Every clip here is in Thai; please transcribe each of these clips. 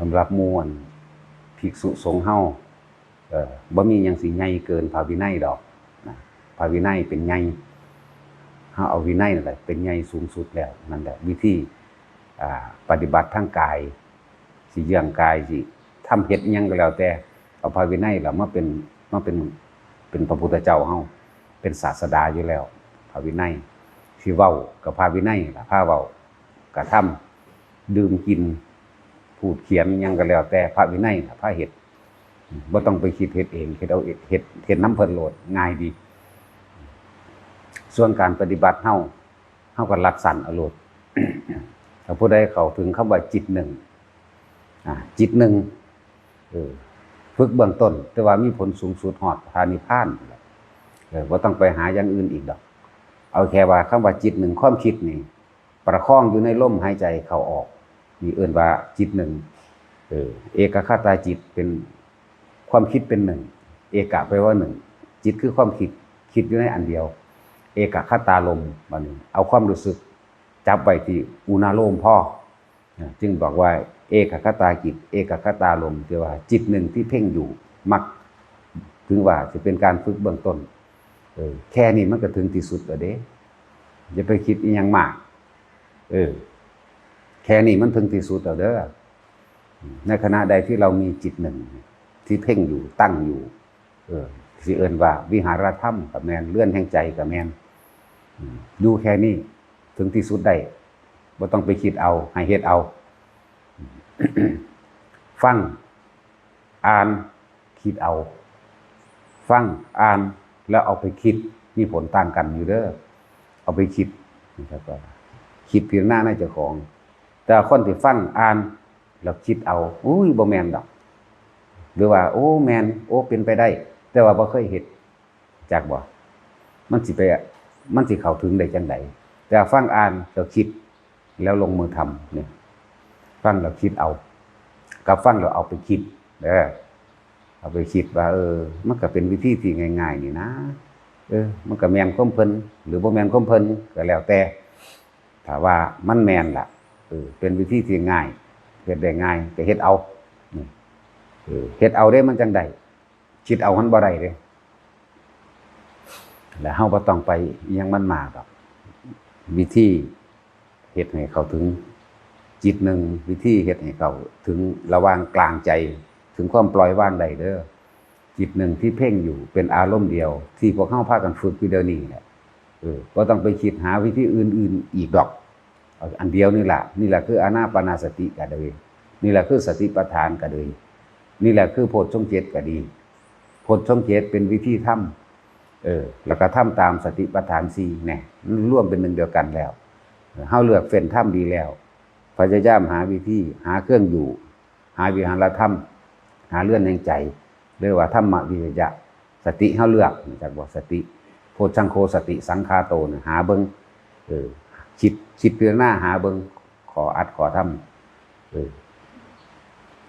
สำหรับมวนภิกษุสงฆ์เฮาเอ่อบ่มีหยังสิใหญ่เกินพระวินัยดอกนะพระวินัยเป็นใหญ่เฮาเอาวินัยนั่นแหละเป็นใหญ่สูงสุดแล้วนั่นแหละวิธีอ่าปฏิบัติทางกาย สิเยื่องกายสิทำเฮ็ดอิหยังก็แล้วแต่เอาพระวินัยล่ะมาเป็นมาเป็นเป็นพระพุทธเจ้าเฮาเป็นศาสดาอยู่แล้วพระวินัยสิเว้ากับพระวินัยล่ะพาเว้ากระทำดื่มกิน พูดเขียนยังก็แล้ว แต่พระวินัยน่ะพระเฮ็ดบ่ต้องไปคิดเฮ็ดเองเฮ็ดเอาเองเฮ็ดเฮ็ดน้ำเพิ่นโลดง่ายดี ส่วนการปฏิบัติเฮาเฮาก็รัดสั่นอาโลดถ้าผู้ใดเข้าถึงคำว่าจิตหนึ่งจิตหนึ่งฝึกเบื้องต้น แต่ว่ามีผลสูงสุดหอดพานิพานว่าต้องไปหาอย่างอื่นอีกดอก เอาแค่ว่าคำว่าจิตหนึ่งความคิดนี่ประคองอยู่ในลมหายใจเข้าออก นี่เอื่นว่าจิตหนึ่งเออเอกคตาจิตเป็นความคิดเป็นหนึ่ง เอกะแปลว่าหนึ่ง จิตคือความคิดคิดอยู่ในอันเดียว เอกคตาลมบันเอาความรู้สึก จับไว้ที่อุณาโลมพ่อ จึงบอกว่า เอกคตาจิต เอกคตาลมที่ว่า จิตหนึ่งที่เพ่งอยู่มักถึงว่าจะเป็นการฝึกเบื้องต้นเออแค่นี้มันก็ถึงที่สุดแล้วเด้อย่าไปคิดอีหยังมาก เออ แค่นี้มันถึงที่สุดแล้วเด้อในขณะใดที่เรามีจิตหนึ่ง ที่เพ่งอยู่ตั้งอยู่ เออสิเอินว่า วิหารธรรมกับแมนเลื่อนแห่งใจกับแมนอืมอยู่แค่นี้ถึงที่สุดได้บ่ต้องไปคิดเอาให้เฮ็ดเอา ฟัง อ่านคิดเอา ฟังอ่านแล้วเอาไปคิดมีผลต่างกันอยู่เด้อเอาไปคิดนะครับคิดเพียงหน้าในเจ้าของ แต่คนที่ฟังอ่านแล้วคิดเอาอุ้ยบ่แมนดอก หรือว่า โอ้แมนโอ้เป็นไปได้ แต่ว่าบ่เคยเฮ็ดจักบ่มันสิไปมันสิเข้าถึงได้จังไดแต่ฟังอ่านแล้วคิด แล้วลงมือทำเนี่ยฟังแล้วคิดเอา กับฟังแล้วเอาไปคิดเด้อเอาไปคิดว่า เออ มันก็เป็นวิธีที่ง่าย ๆ นี่นะเออ มันก็แม่นความเพิ่นหรือบ่แม่นความเพิ่นก็แล้วแต่ถ้าว่ามันแม่นล่ะ เออเป็นวิธีที่ง่ายเฮ็ดได้ง่ายก็เฮ็ดเอาเออเฮ็ดเอาได้มันจังไดคิดเอามันบ่ได้เด้แล้วเฮาบ่ต้องไปยังมันมากดอกวิธีเฮ็ดให้เขาถึงจิตหนึ่งวิธีเฮ็ดให้เขาถึงระว่างกลางใจ ถึงความปล่อยวางได้เด้อจิตหนึ่งที่เพ่งอยู่เป็นอารมณ์เดียว ที่พวกเข้าพากันฝึกอยู่เดี๋ยวนี้แหละเออก็ต้องไปคิดหาวิธีอื่น ๆ อีกดอก อันเดียวนี่แหละนี่แหละคืออานาปานาสติก็ดีนี่แหละคือสติปัฏฐานก็ดีนี่แหละคือโพชฌงเจ็ดก็ดีโพชฌงเจ็ดเป็นวิธีทำเออแล้วก็ทำตามสติปัฏฐานสี่แน่ร่วมเป็นหนึ่งเดียวกันแล้วเฮาเลือกเฟ้นทำดีแล้วพยายามหาวิธีหาเครื่องอยู่ หาวิหารธรรมหาเลื่อนแห่งใจเรียกว่าธรรมวิริยะสติเฮาเลือกจากบอกสติ โพชังโคสติสังคาโตนะหาเบิงเออ คิดคิดเพียงหน้าหาเบิงขออัดขอทำเออ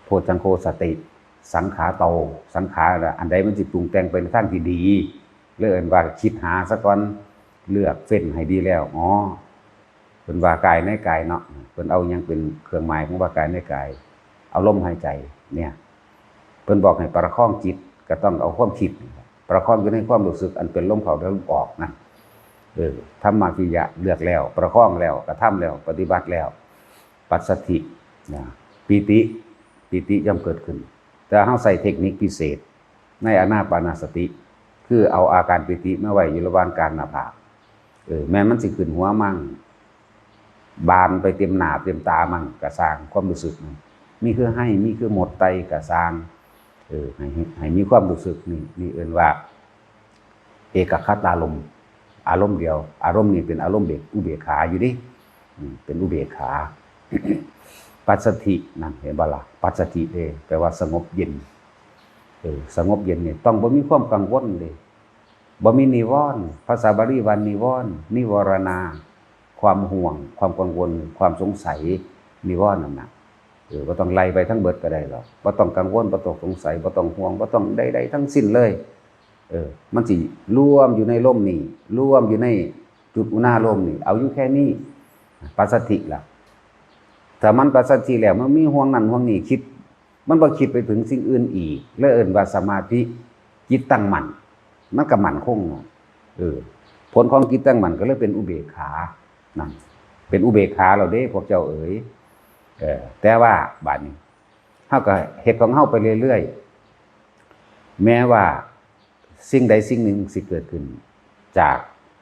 โพชังโคสติ สังขาโตสังขารอันใดมันจิปรุงแต่งไปในทางที่ดีเรื่องว่าคิดหาซะก่อนเลือกเฟ้นให้ดีแล้วอ๋อเป็นว่ากายในกายเนาะเป็นเอายังเป็นเครื่องหมายของว่ากายในกาย เอาลมหายใจเนี่ยเพิ่นบอกให้ประคองจิตก็ต้องเอาความคิด ประคองอยู่ในความรู้สึกอันเป็นลมเข้าและลมออกนะ เออธรรมะวิยะเลือกแล้ว ประคองแล้วกระทำแล้ว ปฏิบัติแล้ว ปัสสตินะปีติปีติย่อมเกิดขึ้น แต่เฮาใส่เทคนิคพิเศษ ในอานาปานาสติ คือเอาอาการปีติมาไหวอยู่ระหว่างกางหน้าผากเออแม้มันสิขึ้นหัวมั่งบานไปเต็มหนาเต็มตามั่งกระสางความรู้สึกมันมีคือให้มีคือหมดไตกระสางเออให้ให้มีความรู้สึกนี่นี่เอื่นว่า เอกคตารม อารมณ์เดียว อารมณ์นี้เป็นอารมณ์เบกอุเบกขาอยู่ดิเป็นอุเบกขาปัสสตินั่นเห็นบ่ล่ะปัสสติเด้แปลว่าสงบเย็นเออสงบเย็นเนี่ยต้องบ่มีความกังวลเลยบ่มีนิวรณ์ภาษาบาลีวันนิวรณ์นิวรณา ความห่วง ความกังวล ความสงสัยมีว่านั่นนะเออบ่ต้องไล่ไปทั้งเบิดก็ได้หรอกบ่ต้องกังวลบ่ต้องสงสัยบ่ต้องห่วงบ่ต้องใดๆทั้งสิ้นเลย เออ มันสิรวมอยู่ในร่มนี่รวมอยู่ในจุดอุณาร่มนี่ เอาอยู่แค่นี้ปัสสติล่ะถ้ามันปัสสติแล้วมันมีห่วงนั่นห่วงนี่คิด มันบ่คิดไปถึงสิ่งอื่นอีกแล้วเอิ้นว่าสมาธิจิตตั้งมั่นมันก็มั่นคงเนาะเออ ผลของจิตตั้งมั่นก็เลยเป็นอุเบกขานั่นเป็นอุเบกขาเราเด้พวกเจ้าเอ๋ยเออแต่ว่าบัดนี้เฮาก็เฮ็ดของเฮาไปเรื่อยๆแม้ว่า สิ่งใดสิ่งหนึ่งสิเกิดขึ้น จาก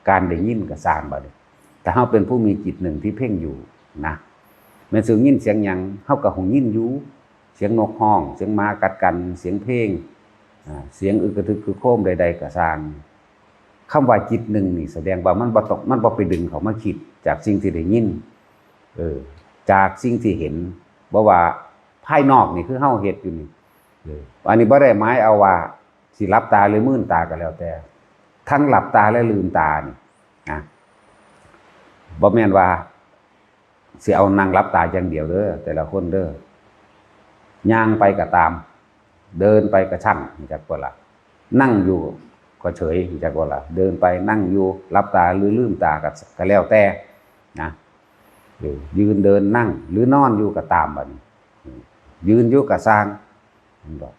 การได้ยินก็สร้างบัดนี้แต่เฮาเป็นผู้มีจิตหนึ่งที่เพ่งอยู่นะแม้นสิยินเสียงหยังเฮาก็หูยินอยู่เสียงนกห้อง เสียงมากัดกัน เสียงเพลงเสียงอึกระทึกคือโครมใด ๆก็สร้างคำว่าจิตหนึ่งนี่แสดงว่ามันบ่ตกมันบ่ไปดึงเขามาคิด จากสิ่งที่ได้ยินเออจากสิ่งที่เห็นบ่ว่าภายนอกนี่คือเฮาเฮ็ดอยู่นี่อออันนี้บ่ได้หมายเอาว่า สิหลับตาหรือมื่นตาก็แล้วแต่ ทั้งหลับตาและลืมตานี่นะบ่แม่นว่าสิเอานั่งหลับตาอย่างเดียวเด้อแต่ละคนเด้อย่างไปก็ตาม เดินไปก็ช่างจากว่าละนั่งอยู่ก็เฉยจากว่าละเดินไปนั่งอยู่หลับตาหรือลืมตาก็ก็แล้วแต่นะยืนเดินนั่ง หรือนอนอยู่ก็ตามบัดนยืนอยู่ก็สร้างมันบอก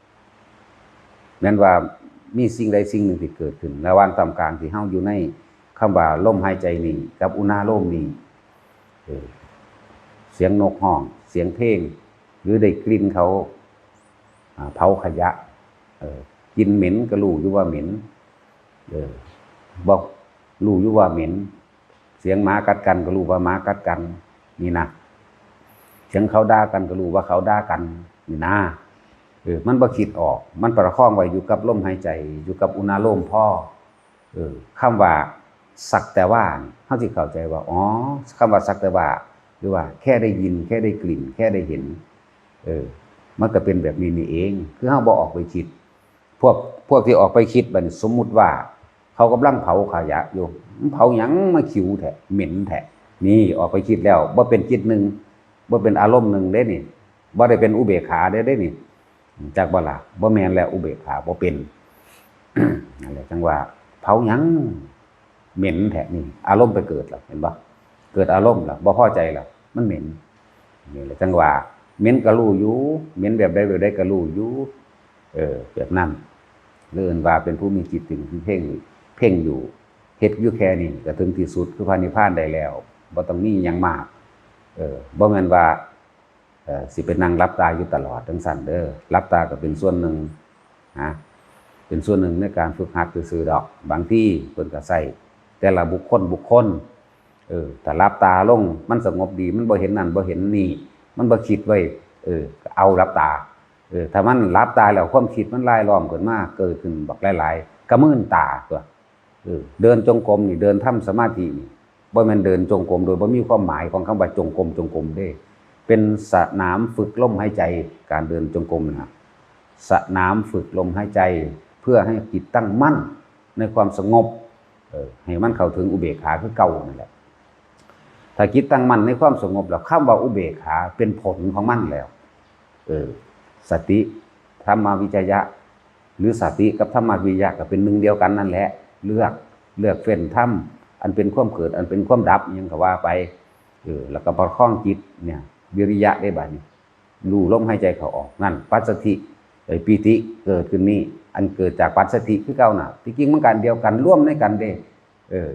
แม้นว่ามีสิ่งใดสิ่งหนึ่งที่เกิดขึ้นระหว่างตำกลางที่เฮาอยู่ในคำว่าลมหายใจนี่กับอุณาโลมนี่เสียงนกห้อง เสียงเพลง หรือได้กลิ่นเขาเผาขยะกินเหม็นก็รู้อยู่ว่าเหม็นบอกรู้อยู่ว่าเหม็น เสียงหมากัดกันก็รู้ว่าหมากัดกัน นี่นะเสียงเขาด่ากันก็รู้ว่าเขาด่ากัน นี่นะ เออมันบ่คิดออก มันประคองไว้อยู่กับลมหายใจ อยู่กับอุณาโลมพ่อเออคำว่าสักแต่ว่านี่เฮาสิเข้าใจว่าอ๋อคำว่าสักแต่ว่าหรือว่า แค่ได้ยิน แค่ได้กลิ่น แค่ได้เห็น เออ มันก็เป็นแบบนี้นี่เอง คือเฮาบ่ออกไปคิด พวกพวกที่ออกไปคิดบัดนี้สมมุติว่า เขากำลังเผาขยะอยู่เผาหยังมาขิวแท้เหม็นแท้นี่ออกไปคิดแล้วบ่เป็นจิตหนึ่งบ่เป็นอารมณ์หนึ่งเด้นี่บ่ได้เป็นอุเบกขาเด้เด้นี่ จากบ่ล่ะบ่แมนแล้วอุเบกขาบ่เป็นนั่นแหละจังว่าเผาหยังเหม็นแท้นี่อารมณ์ไปเกิดแล้วเห็นบ่เกิดอารมณ์แล้วบ่พอใจแล้วมันเหม็นนี่แหละจังว่าเหม็นก็รู้อยู่เหม็นแบบใดแบบใดก็รู้อยู่เออแบบนั้นเลื่อนว่าเป็นผู้มีจิตถึงเพ่งเพ่งอยู่เฮ็ดอยู่แค่นี้ก็ถึงที่สุดคือพระนิพพานได้แล้วบ่ต้องมีหยังมาก เออบ่แม่นว่า สิเป็นนั่งรับตาอยู่ตลอดทั้งสั้นเด้อรับตาก็เป็นส่วนหนึ่งนะเป็นส่วนหนึ่งในการฝึกหัดซื่อดอก บางที่เพิ่นก็ใส่แต่ละบุคคลบุคคลเออแต่รับตาลงมันสงบดี มันบ่เห็นนั่นบ่เห็นนี่ มันบ่คิดไว้ เออ เอารับตา เออถ้ามันรับตาแล้วความคิดมันลายล้อมขึ้นมาเกิดขึ้นบักหลายๆกระมื่นตาตัวเออเดินจงกรมนี่เดินทำสมาธินี่บ่แม่นเดินจงกรมโดยบ่มีความหมายของคำว่าจงกรมจงกรมเด้ เป็นสนามฝึกลมหายใจ การเดินจงกรมนะสนามฝึกลมหายใจ เพื่อให้จิตตั้งมั่นในความสงบให้มันเข้าถึงอุเบกขาคือเก่านั่นแหละถ้าจิตตั้งมั่นในความสงบแล้วคำว่าอุเบกขาเป็นผลของมันแล้ว เออ สติธรรมวิจยะ หรือสติกับธรรมวิจยะก็เป็นหนึ่งเดียวกันนั่นแหละ เลือกเลือกเฟ้นธรรมอันเป็นความเกิด อันเป็นความดับยังก็ว่าไปเออแล้วก็ประคองจิตเนี่ย วิริยะได้บัดนี้รู้ลมหายใจเขาออกนั่น ปัสสติไอ้ปีติเกิดขึ้นนี่อันเกิดจากปัสสติคือเก่าน่ะที่จริงมันกันเดียวกันร่วมในกันเด้ เออ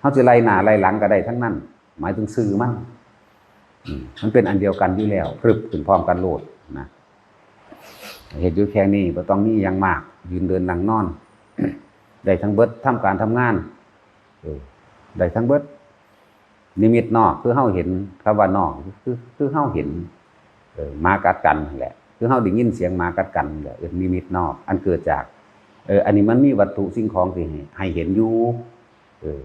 เฮาสิไล่หน้าไล่หลังก็ได้ทั้งนั้น หมายถึงสื่อมันอืมมันเป็นอันเดียวกันอยู่แล้วพรึบขึ้นพร้อมกันโลดนะเหตุอยู่แค่นี้บ่ต้องมีอย่างมาก ยืนเดินนั่งนอน ได้ทั้งเบิดทำการทำงานได้ทั้งเบิด นิมิตนอกคือเฮาเห็นคำว่านอกคือคือเฮาเห็นเออมากัดกันนั่แหละ คือเฮาได้ยินเสียงมากัดกันแหละเออนิมิตนอก อันเกิดจากเอออันนี้มันมีวัตถุสิ่งของที่ให้ให้เห็นอยู่เออ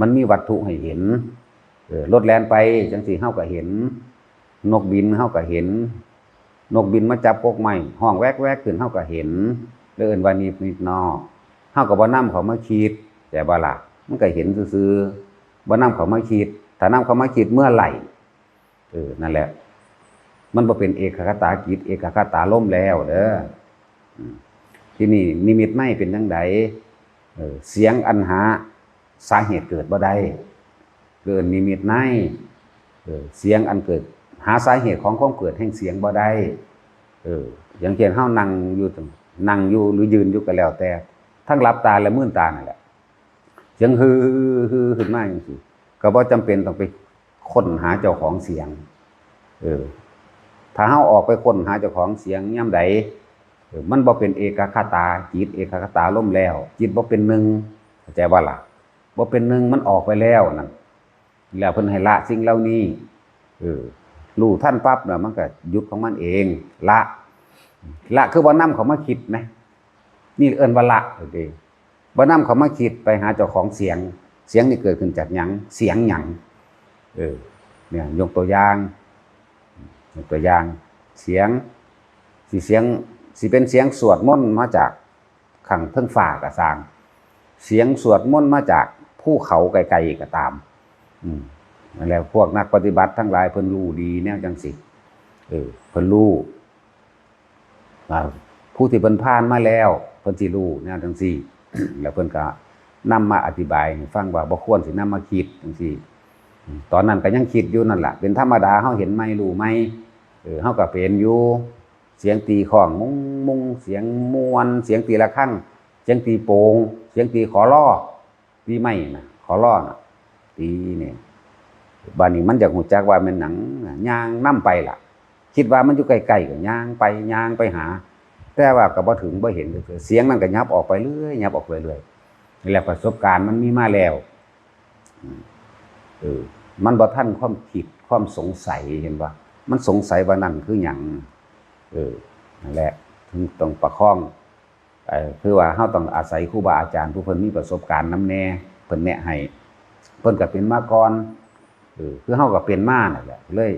มันมีวัตถุให้เห็นเออรถแล่นไปจังสี่เฮาก็เห็น นกบินเฮาก็เห็น นกบินมาจับกกไม้ห้องแวกแวกขึ้นเฮาก็เห็นแล้วเอิ้นวานิดนิดนอกเฮาก็บ่นำเขามาคิดแต่บ่ล่ะมันก็เห็นซื่อๆบ่นำเขามาคิด ถ้านำเขามาคิดเมื่อไหร่เออนั่นแหละ มันบ่เป็นเอกคตากิจ เอกคตาล่มแล้วเด้อที่นี่นิมิตไม่เป็นจังไดเออเสียงอันหาสาเหตุเกิดบ่ได้เกิดนิมิตในเออเสียงอันเกิด หาสาเหตุของความเกิดแห่งเสียงบ่ได้เออ อย่างเช่นเฮานั่งอยู่นั่งอยู่หรือยืนอยู่ก็แล้วแต่ ทั้งหลับตาและมื่นตานั่นแหละเสียงฮือฮือขึ้นมาจังซี่ ก็บ่จำเป็นต้องไปค้นหาเจ้าของเสียง เออ ถ้าเฮาออกไปค้นหาเจ้าของเสียงย่ำใดเออมันบ่เป็นเอกคตาจิตเอกคตาล่มแล้ว จิตบ่เป็นหนึ่งเข้าใจว่าล่ะบ่เป็นหนึ่งมันออกไปแล้วนั่นแล้วเพิ่นให้ละสิ่งเหล่านี้เออรู้ท่านปั๊บน่ะมันก็หยุดของมันเอง ละ ละคือบ่นำเขามาคิดนะนี่เอิ้นว่าละเอเด้บ่นำเขามาคิดไปหาเจ้าของเสียง เสียงนี่เกิดขึ้นจากหยังเสียงหยังเออเนี่ยยกตัวอย่างยกตัวอย่างเสียงสิเสียงสิเป็นเสียงสวดมนต์มาจากขังเทิงฟ้ากระสร้าง เสียงสวดมนต์มาจากภูเขาไกลๆก็ตาม อืมนั่นแหล้วพวกนักปฏิบัติทั้งหลายเพิ่นรู้ดีแนวจังสิเออเพิ่นรู้ว่าผู้ที่เพิ่นผ่านมาแล้ว เพิ่นสิรู้แนวจังซี่ แล้วเพิ่นก็ นำมาอธิบายฟังว่าบ่ควรสินำมาคิดจังซี่ตอนนั้นก็ยังคิดอยู่นั่นแหละเป็นธรรมดาเฮาเห็นไหมรู้ไหมเออเฮาก็เป็นอยู่เสียงตีของมุงมุงเสียงมวน เสียงตีละครั้งเสียงตีโปงเสียงตีขอล้อตีไม่นะขอล้อนะตีเนี่ยบานี้มันอยากหูจักว่ามันหนังย่างนํไปล่ะ คิดว่ามันอยู่ใกลๆก็ย่างไปย่างไปหา แต่ว่าก็บ่ถึงบ่เห็นเลยเสียงนั้นก็ยับออกไปเรื่อยยับออกไปเรื่อย แหละประสบการณ์มันมีมาแล้วเออมันบ่ทันความคิดความสงสัยเห็นว่า มันสงสัยว่านั่นคือหยังเออนั่นแหละถึงต้องประคองเออคือว่าเฮาต้องอาศัยครูบาอาจารย์ ผู้เพิ่นมีประสบการณ์นำแน่เพิ่นแนะให้เพิ่นก็เป็นมาก่อนเออคือเฮาก็เป็นมานั่นแหละเลย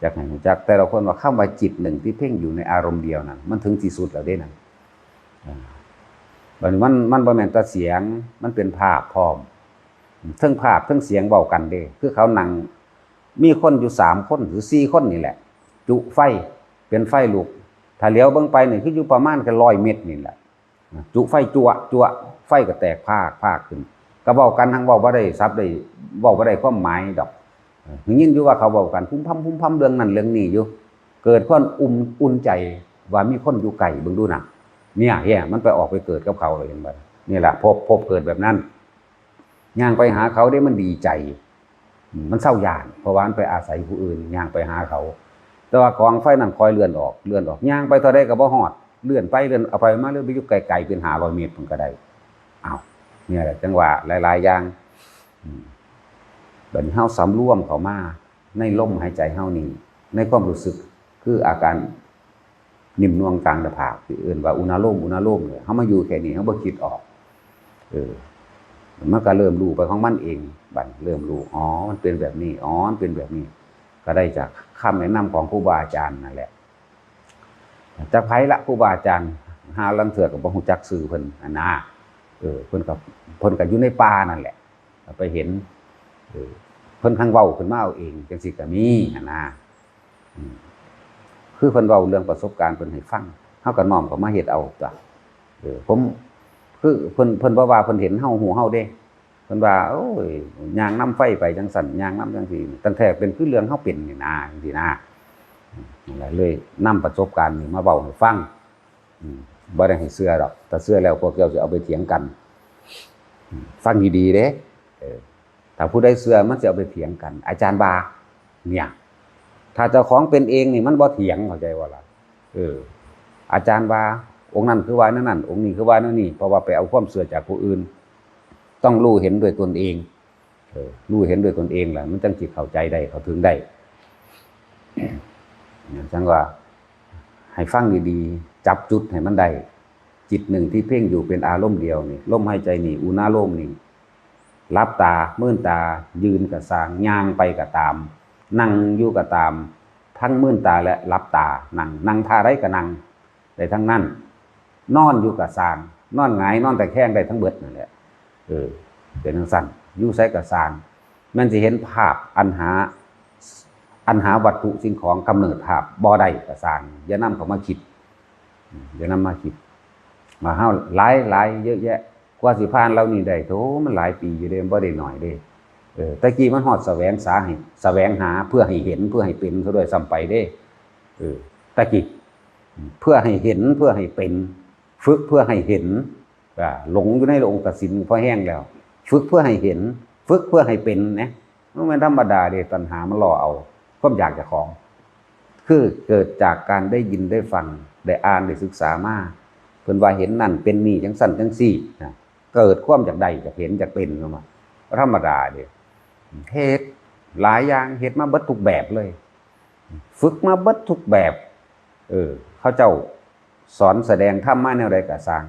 อยากให้รู้จักแต่ละคนว่าคำว่าจิตหนึ่งที่เพ่งอยู่ในอารมณ์เดียวนั้นมันถึงที่สุดแล้วเด้นั่น บัดนี้มันมันบ่แม่นแต่เสียง มันเป็นภาพพร้อมทั้งภาพทั้งเสียงเบากันเด้คือเขานั่งมีคนอยู่สามคนหรือสี่คนนี่แหละ จุไฟเป็นไฟลูกถ้าเลี้ยวเบิ่งไปนี่คืออยู่ประมาณกันร้อยเมตรนี่แหละ จุไฟจั่วจั่วไฟก็แตกภาคภาคขึ้นก็เว้ากันทั้งเว้าบ่ได้ซับได้เว้าบ่ได้ความหมายดอกหึยินอยู่ว่าเขาเว้ากันพุ่มพำพุ่มพำเรื่องนั้นเรื่องนี้อยู่ เกิดความอุ่นอุ่นใจว่ามีคนอยู่ไกลเบิ่งดูนะ เนี่ยแย่มันไปออกไปเกิดกับเขาเลยเห็นบ่นี่แหละพบพบเกิดแบบนั้นย่างไปหาเขาได้มันดีใจ มันเศร้าหยานเพราะว่ามันไปอาศัยผู้อื่นย่างไปหาเขา แต่ว่ากองไฟนั่นคอยเลื่อนออกเลื่อนออกย่างไปเท่าใดก็บ่ฮอดเลื่อนไปเลื่อนเอาไปมาเลื่อนไปอยู่ไกลๆเป็นหาร้อยเมตรมันก็ได้อ้าวเนี่ยแหละจังหวะหลายๆอย่างอืมบัดนี้เฮาสำรวมเขามาในลมหายใจเฮานี่ในความรู้สึกคืออาการ นิ่มนวลกลางหน้าผากที่เอื่นว่าอุณาโลมอุณาโลมเนี่ยเฮามาอยู่แค่นี้เฮาบ่คิดออก เออมันก็เริ่มรู้ไปของมันเอง บัดเริ่มรู้อ๋อ มันเป็นแบบนี้อ๋อมันเป็นแบบนี้ ก็ได้จากคำแนะนำของครูบาอาจารย์นั่นแหละจากไผละครูบาอาจารย์หาลังเถื่อกับบ่ฮู้จักสื่อเพิ่นอันนะเออเพิ่นกับเพิ่นก็อยู่ในป่านั่นแหละไปเห็นเออเพิ่นข้างเว้าขึ้นมาเอาเองจังซี่ก็มีอันนะอืม คือเพิ่นเว้าเรื่องประสบการณ์เพิ่นให้ฟังเฮาก็น้อมเข้ามาเฮ็ดเอาจ้ะเออผมคือเพิ่นเพิ่นบ่ว่าเพิ่นเห็นเฮาหูเฮาเด้เพิ่นว่าโอ้ยยางน้ำไฟไปจังสั่นยางน้ำจังซี่ตั้งแต่เป็นคือเรื่องเฮาเป็นนี่นาจังซี่นะนั่นแหละเลยนำประสบการณ์นี่มาเว้าให้ฟังอืมบ่ได้ให้เชื่อดอกถ้าเชื่อแล้วพวกเจ้าสิเอาไปเถียงกัน ฟังดีๆเด้เออถ้าผู้ใดเชื่อมันสิเอาไปเถียงกัน อาจารย์บาเนี่ย ถ้าเจ้าของเป็นเองนี่มันบ่เถียงเข้าใจว่าล่ะเออ อาจารย์ว่า องค์นั้นคือว่านั่นนั่นองค์นี้คือว่านั่นนี่เพราะว่าไปเอาความเสื่อจากผู้อื่น ต้องรู้เห็นด้วยตนเองเออรู้เห็นด้วยตนเองแหละมันจังจิตเข้าใจได้เข้าถึงได้จังว่า ให้ฟังดีๆจับจุดให้มันได้จิตหนึ่งที่เพ่งอยู่เป็นอารมณ์เดียวนี่ลมหายใจนี่อุณาโลมนี่รับตาเมื่นตายืนกับสางย่างไปกับตาม นั่งอยู่กับตาม ทั้งมื่นตาและรับตานั่งนั่งท่าไรกับนั่งได้ทั้งนั้นนอนอยู่กับสางนอนหงายนอนแต่แข้งได้ทั้งเบิดนั่นแหละเออเป็นทั้งสั้นอยู่ใส่กับสางมันจะเห็นภาพอันหาอันหาวัตถุสิ่งของกำเนิดภาพบ่ได้กับสางอย่านำเขามาคิดอย่านำมาคิด มาเฮาวหลายหลายเยอะแยะกว่าสิผ่านเรานี่ได้โถมันหลายปีอยู่เด้บ่ได้หน่อยเด้ ตะกี้มันฮอดแสวงสาให้แสวงหาเพื่อให้เห็นเพื่อให้เป็นซะด้วยซ้ำไปเด้เออตะกี้เพื่อให้เห็นเพื่อให้เป็น ฝึกเพื่อให้เห็นหลงอยู่ในองค์กสินพอแห้งแล้ว ฝึกเพื่อให้เห็น ฝึกเพื่อให้เป็นนะมันไม่ธรรมดาเดตัณหามันหล่อเอาความอยากจะของ คือเกิดจากการได้ยินได้ฟังได้อ่านได้ศึกษามาเพิ่นว่าเห็นนั่นเป็นนี่จังสั่นจังสี่นะเกิดความจากใดจากเห็นจากเป็นเข้ามาธรรมดาเดีย เฮ็ดหลายอย่างเฮ็ดมาเบิดทุกแบบเลย ฝึกมาเบิดทุกแบบ เออ เขาเจ้าสอนแสดงธรรมาแนวใดก็สร้าง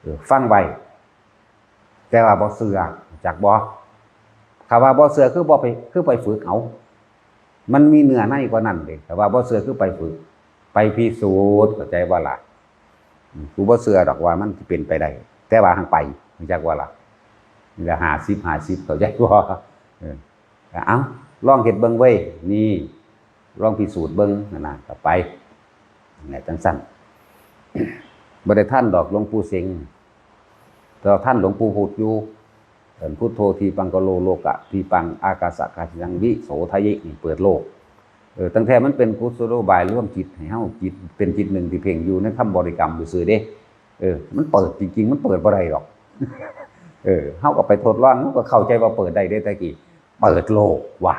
เออฟังไว้แต่ว่าบ่เสือจากบ่คำว่าบ่เสือคือบ่ไปคือไปฝึกเอา มันมีเนื้อในกว่านั้นเด้แต่ว่าบ่เสือคือไปฝึก ไปพิสูจน์เข้าใจว่าล่ะกูบ่เสือดอกว่ามันสิเป็นไปได้ แต่ว่าทางไปรู้จักว่าล่ะนี่ละ50 50เข้าใจบ่เออก็ เอ้าลองเฮ็ดเบิ่งเว้ยนี่ลองพิสูจน์เบิ่งนั่นน่ะก็ไปนั่นแหละจังซั่นบ่ได้ท่านดอกหลวงปู่เสงแต่ท่านหลวงปู่พูดอยู่เอินพุทโธทีปังกโลโลกะทีปังอากาสะกายังวิโสทะยินี่เปิดโลกเออตั้งแต่มันเป็นกุศโลบายร่วมจิตให้เฮาจิตเป็นจิตหนึ่งที่เพ่งอยู่ในคำบริกรรมซื่อเด้เออ มันเปิดจริง ๆ มันเปิดบ่ได้หรอก เออเฮาก็ไปทดลองเฮาก็เข้าใจว่าเปิดได้ได้แต่กี้ เปิดโลกว่ะ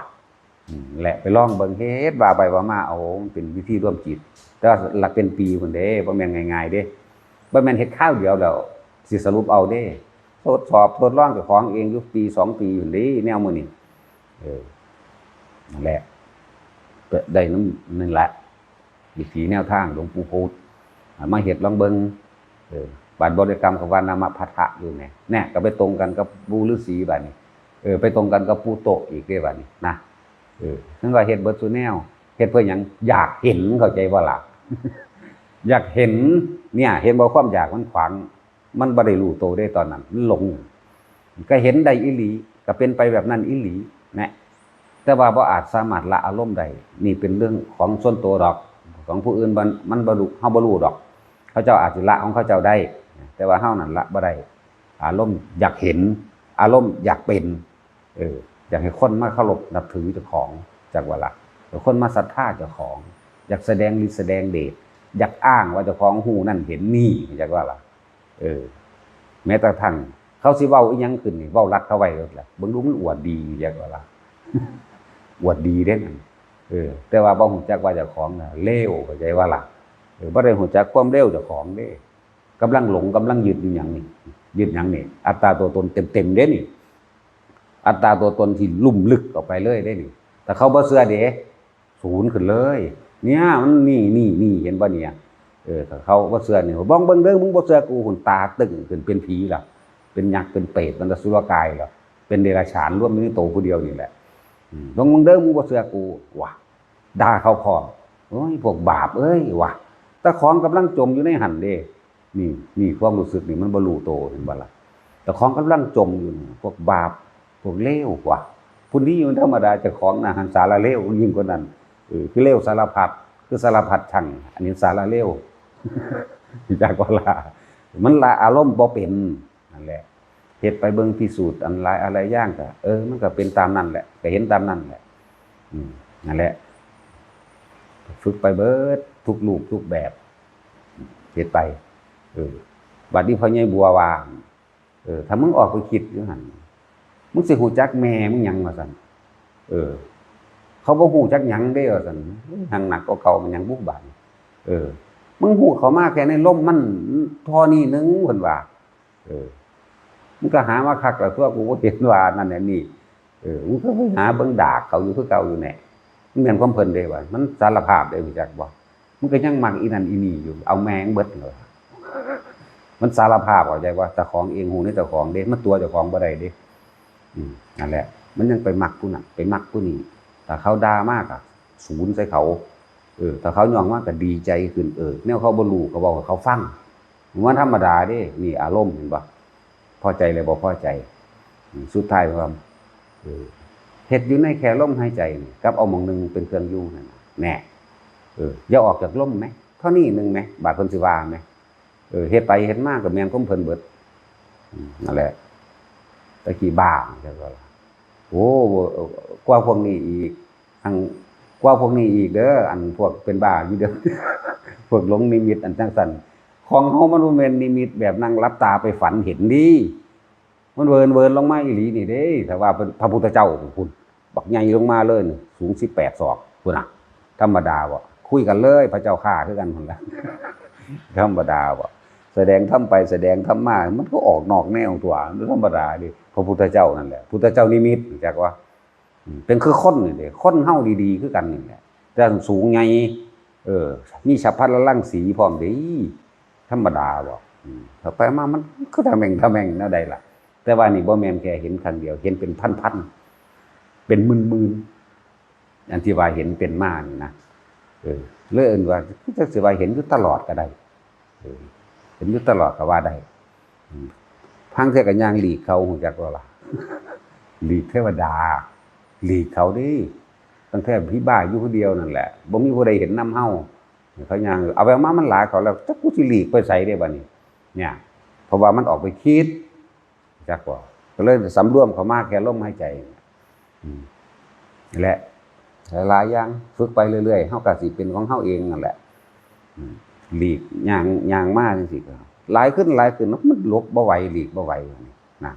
แหละไปลองเบิ่งเฮ็ดว่าไปว่ามาเอาเป็นวิธีร่วมจิตแต่ว่าหลักเป็นปีพุ่นเด้บ่แม่นง่ายๆเด้บ่แม่นเฮ็ดข้าวเดียวแล้วสิสรุปเอาเด้ทดสอบทดลองเจ้าของเองอยู่ปีสองปีอยู่เด้แนวมื้อนี้เออนั่นแหละได้น้ำนั่นแหละวิถีแนวทางหลวงปู่พธิ์อ่ามาเห็ดลองเบิงเออบาดบริกรรมกับวานามพัทธะอยู่เนี่ยแน่ก็ไปตรงกันกับปูฤาษีบาดนี้ เออไปตรงกันกับปูโตอีกเด้บาดนี้นะเออนั่นก็เห็ดเบิร์ตูแนวเห็ดเพื่อหยังอยากเห็นเข้าใจว่าหล่ะอยากเห็นเนี่ย เห็นบ่ความอยากมันขวาง มันบ่ได้รู้โตได้ตอนนั้นมันหลง ก็เห็นได้อีหลี ก็เป็นไปแบบนั้นอีหลีนะแต่ว่าบ่อาจสามารถละอารมณ์ได้นี่เป็นเรื่องของส่วนตัวดอก ของผู้อื่นมันมันบ่รู้เฮาบ่รู้ดอก เขาเจ้าอาจสิละของเขาเจ้าได้ แต่ว่าเฮานั่นละบ่ได้อารมณ์อยากเห็น อารมณ์อยากเป็น เอออยากให้คนมาเคารพนับถือเจ้าของจากว่าละอยากคนมาศรัทธาเจ้าของ อยากแสดงฤทธิ์แสดงเดชอยากอ้างว่าเจ้าของหูนั่นเห็นนี่จากว่าละเออ แม้แต่ทั่งเขาสิเว้าอีหยังขึ้นนี่เว้ารัดเขาไว้แล้วล่ะเบิ่งดูมันอวดดีจากว่าล่ะอวดดีเด้นั่นเออ แต่ว่าบ่ฮู้จักว่าเจ้าของน่ะเลวเข้าใจว่าล่ะเออบ่ได้ฮู้จักความเลวเจ้าของเด้กำลังหลงกำลังยึดอยู่หยังนี่ยึดหยังนี่อัตตาตัวตนเต็มๆเด้นี่ อัตตาตัวตนที่ลุ่มลึกออกไปเลยได้นี่แต่เขาบ่เชื่อเด้ศูนย์ขึ้นเลย เนี่ยมันนี่นี่นี่เห็นบ่เนี่ยเออเขาบ่เชื่อเนี่ยบ้องเบิ่งเด้อมึงบ่เชื่อกูหุ่นตาตึงขึ้นเป็นผีล่ะเป็นยักษ์เป็นเปรตเป็นอสุรกายล่ะเป็นเดรัจฉานร่วมอยู่โตวผู้เดียวนี่แหละอืมลงมึงเด้อมึงบ่เชื่อกูว่ะด่าเขาพร้อโอ้ยพวกบาปเอ้ยว่ะต่ของกำลังจมอยู่ในหันเด้นี่นี่ความรู้สึกนี่มันบ่รู้โตเห็นบ่ล่ะต่ของกำลังจมอยู่พวกบาป พวกเลวว่ะผู้นี้อยู่ธรรมดาจะของนะหันสารเลวยิ่งกว่านั้นเออคือเลวสารพัดคือสารพัดช่างอันนี้สารเลวจากว่าละมันละอารมณ์บ่เป็นนั่นแหละเฮ็ดไปเบิ่งพิสูจน์อันหลายอะไรย่างก็เออ มันก็เป็นตามนั้นแหละก็เห็นตามนั้นแหละนั่นแหละ ฝึกไปเบิดทุกรูปทุกแบบเฮ็ดไป เออบัดนี้พ่อใหญ่บัววาง เออถ้ามึงออกไปคิดอยู่หัน มึงสิฮู้จักแม่มึงยังว่าซั่นเออ เขาบ่ฮู้จักยังเด้ว่าซั่นหังหนักกว่าเก่ามันยังบุกบานเออ มึงฮู้เขามากแค่ในลมมันท่อนี้นึงเพิ่นว่า เออมึงก็หามาคักแล้วตัวกูก็เห็นว่านั่นแหละนี่เออมึงก็หาเบิ่งดากเขาอยู่คือเก่าอยู่แน่มึงเหมือนความเพิ่นเด้ว่ามันสารภาพได้รู้จักบ่มึงก็ยังมักอีนั่นอีนี่อยู่ เอาแมงเบิดเลยมันสารภาพเข้าใจว่าเจ้าของเองหูในเจ้าของเด้มันตัวเจ้าของบ่ได้เด้ นั่นแหละ มันยังไปมักผู้นั้นไปมักผู้นี้ถ้าเขาด่ามากอะศูนย์ใส่เขาเออถ้าเขายองมากก็ดีใจขึ้นเออแนวเขาบ่รู้ก็บอกเขาฟังมันธรรมดาเด้นี่อารมณ์เห็นบ่พอใจเลยบ่พอใจ สุดท้ายความเออเฮ็ดอยู่ในแค่ลมหายใจนี่กับเอามองหนึ่งเป็นเครื่องอยู่นั่นะแน่เอออย่าออกจากลมไหมเท่านี้หนึ่งไหมบาดเพิ่นสิวาไหมเออเฮ็ดไปเฮ็ดมาก็แม่นของเพิ่นเบิดอืมนั่นแหละะกี้บ้าจังว่าล่ะโอ้กว่าพวกนี้อีกทั้งกว่าพวกนี้อีกเด้ออันพวกเป็นบ้าอยู่เด้อพวกหลงนิมิตอันจังสันของเฮามันบ่แม่นนิมิตแบบนั่งรับตาไปฝันเห็นดีมันเวินเวินลงมาอีหลีนี่เด้แต่ว่าพระพุทธเจ้าพุ่นบักใหญ่ลงมาเลยนี่สูง18ศอกพุ่นน่ะธรรมดาบ่คุยกันเลย พระเจ้าข้าคือกันพุ่นละธรรมดาบ่ แสดงทำไปแสดงทำมามันก็ออกนอกแนวตัวมันธรรมดาดิพระพุทธเจ้านั่นแหละพุทธเจ้านิมิตจักว่า เป็นคือคนนี่เด้คนเฮาดีๆ คือกันนี่แหละแต่สูงใหญ่เออมีฉับพลันละลังสีพร้อมเดีธรรมดาบอืมถ้าไปมามันก็ทำแม่งทำแม่งแนวใดล่ะ แต่ว่านี่บ่แม่นแค่เห็นครั้งเดียว เห็นเป็นพันๆเป็นหมื่นๆอันที่ว่าเห็นเป็นมานี่นะเออเลยเอิ้นว่าจักสิว่าเห็นอยู่ตลอดก็ได้ เห็นอยู่ตลอดก็ว่าได้พังเท่กับย่างหลีกเขาฮู้จักว่าล่ะหลีกเทวดา หลีกเขาดิตั้งแต่พี่บ้าอยู่คนเดียวนั่นแหละบ่มีผู้ใดเห็นน้ำเฮาเขาย่างเอาไปเอามามันหลายเขาแล้วจักกูสิหลีกไปใส่ได้บัดนี้เนี่ย เพราะว่ามันออกไปคิดจักว่าก็เลยสำรวมเขามากแค่ลมหายใจนั่แหละหลายอย่างฝึกไปเรื่อยๆเฮาก็สิเป็นของเฮาเองนั่นแหละ หลีกย่างย่างมากจังซี่ก็หลายขึ้นหลายขึ้นมันหลบบ่ไหวหลีกบ่ไหวนะ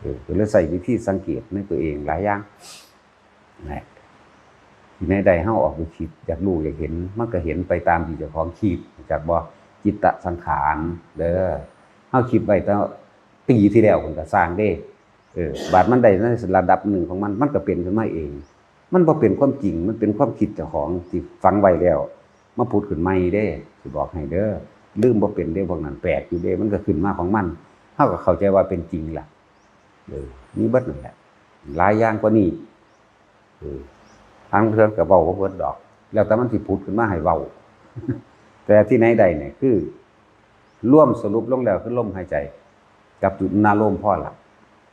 เออก็เลยใส่วิธีสังเกตในตัวเองหลายอย่างนะที่ในใดเฮาออกไปคิดอยากรู้อยากเห็นมันก็เห็นไปตามที่เจ้าของคิดจากบ่จิตตสังขารเด้อเฮาคิดไว้แต่ปีที่แล้วผมก็สร้างเด้เออบาดมันได้ในระดับหนึ่งของมันมันก็เป็นขึ้นมาเอง มันบ่เป็นความจริงมันเป็นความคิดเจ้าของที่ฝังไว้แล้ว มาพูดขึ้นใหม่เด้สิบอกให้เด้อลืมบ่เป็นเด้พวกนั้นแปลกอยู่เด้ มันก็ขึ้นมาของมันเฮาก็เข้าใจว่าเป็นจริงล่ะเออมีเบิดนั่นแหละหลายอย่างกว่านี้เออทางเพื่อนกับเบาบ่เบิดดอก แล้วแต่มันสิพูดขึ้นมาให้เบาแต่ที่ไหนใดเนี่ยคือ ร่วมสรุปลงแล้วคือลมหายใจ กับจุดนาลมพ่อหลับ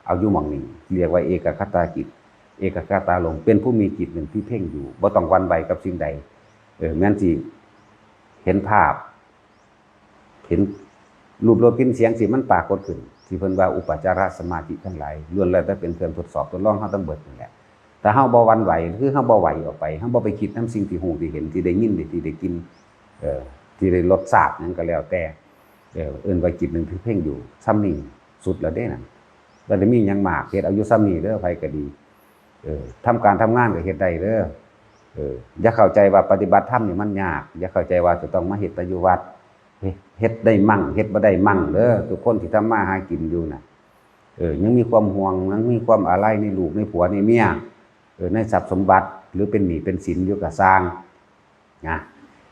เอาอยู่หมองนี้ เรียกว่าเอกคตาจิตเอกคตาลมเป็นผู้มีจิตหนึ่งที่เพ่งอยู่บ่ต้องวันไหวกับสิ่งใด เออแม้นสิเห็นภาพ เห็นรูปรสกินเสียงสิมันปรากฏขึ้นที่เพิ่นว่าอุปจารสมาธิทั้งหลายล้วนแล้วแต่เป็นเครื่องทดสอบทดลองเฮาต้องเบิดนั่นแหละแต่เฮาบ่วันไหวคือเฮาบ่ไหวออกไปเฮาบ่ไปคิดนํสิ่งที่หูที่เห็นที่ได้ยินที่ได้กินเอ่อที่ได้รสชาติหยังก็แล้วแต่เออเอิ้นว่าจิตหนึงที่เพ่งอยู่ซ้ำนี้สุดแล้วเด้นั่นบ่ได้มีหยังมากเฮ็ดเอาอยู่ซ้ำนี้เด้อไผก็ดีเออทำการทำงานก็เฮ็ดได้เด้อ เอออย่าเข้าใจว่าปฏิบัติธรรมนี่มันยาก อย่าเข้าใจว่าจะต้องมาเฮ็ดตอยู่วัดเฮ็ดได้มั่งเฮ็ดบ่ได้มั่งเด้อทุกคนที่ทำมาหากินอยู่น่ะเออยังมีความห่วงยังมีความอะไรในลูกในผัวในเมียเออในทรัพย์สมบัติหรือเป็นหนี้เป็นสินอยู่กับสร้างนะ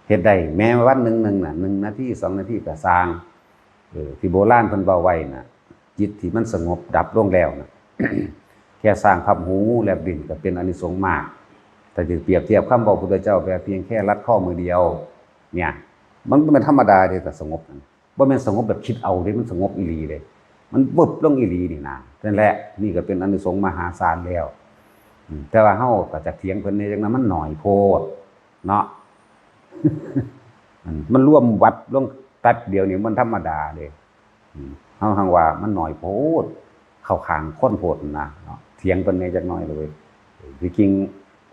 เฮ็ดได้แม้วันหนึ่งหนึ่งน่ะ1นาที2นาทีก็สร้างเออที่โบราณเพิ่นเว้าไว้น่ะจิตที่มันสงบดับลงแล้วน่ะแค่สร้างพับหูแลบดินก็เป็นอนิสงส์มาก แต่จะเปรียบเทียบคำบอกพุทธเจ้าแค่เพียงแค่รัดข้อมือเดียว เนี่ย มันบ่แมันธรรมดาเด้แต่สงบนั่นบ่แม่นสงบแบบคิดเอาเด้มันสงบอีหลีเลย มันบึบลงอีหลีนี่นะนั่นแหละนี่ก็เป็นอนิสงส์มหาศาลแล้วแต่ว่าเฮาก็จะเถียงเพิ่นในจังนั้นมันหน่อยโพดเนาะมันร่วมวัดลงแป๊บเดียวนี่มันธรรมดาเด้อืมเฮาหังว่ามันหน่อยโพด เข้าขางคนโพดนะเนาะเถียงเพิ่นในจักหน่อยเลยที่จริง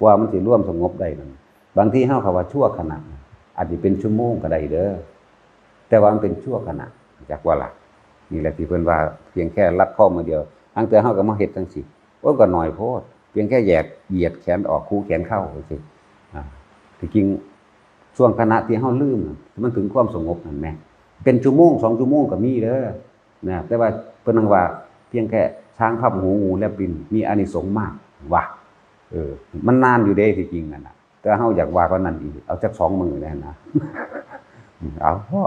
กว่ามันสิร่วมสงบได้นั่นบางทีเฮาเขาว่าชั่วขณะอาจจะเป็นชั่วโมงก็ได้เด้อแต่ว่ามันเป็นชั่วขณะจากว่าล่ะนี่แหละที่เพิ่นว่าเพียงแค่ลัดข้อมือเดียวทั้งแต่เฮาก็มาเฮ็ดจังซี่โอ้ก็หน้อยโพดเพียงแค่แยกเหยียดแขนออกคู่แขนเข้าจังซี่อ่าที่จริงช่วงขณะที่เฮาลืมมันถึงความสงบนั่นแหมเป็นชั่วโมงสองชั่วโมงก็มีเด้อนะแต่ว่าเพิ่นนังว่าเพียงแค่ช้างพับหูงูแลบบินมีอานิสงส์มากว่ะ เออ มันนานอยู่เด้ที่จริงนั่นนะแต่เฮาอยากว่าก็นั่นอีก เอาจักสองมือแล้นะ เอาพ่อ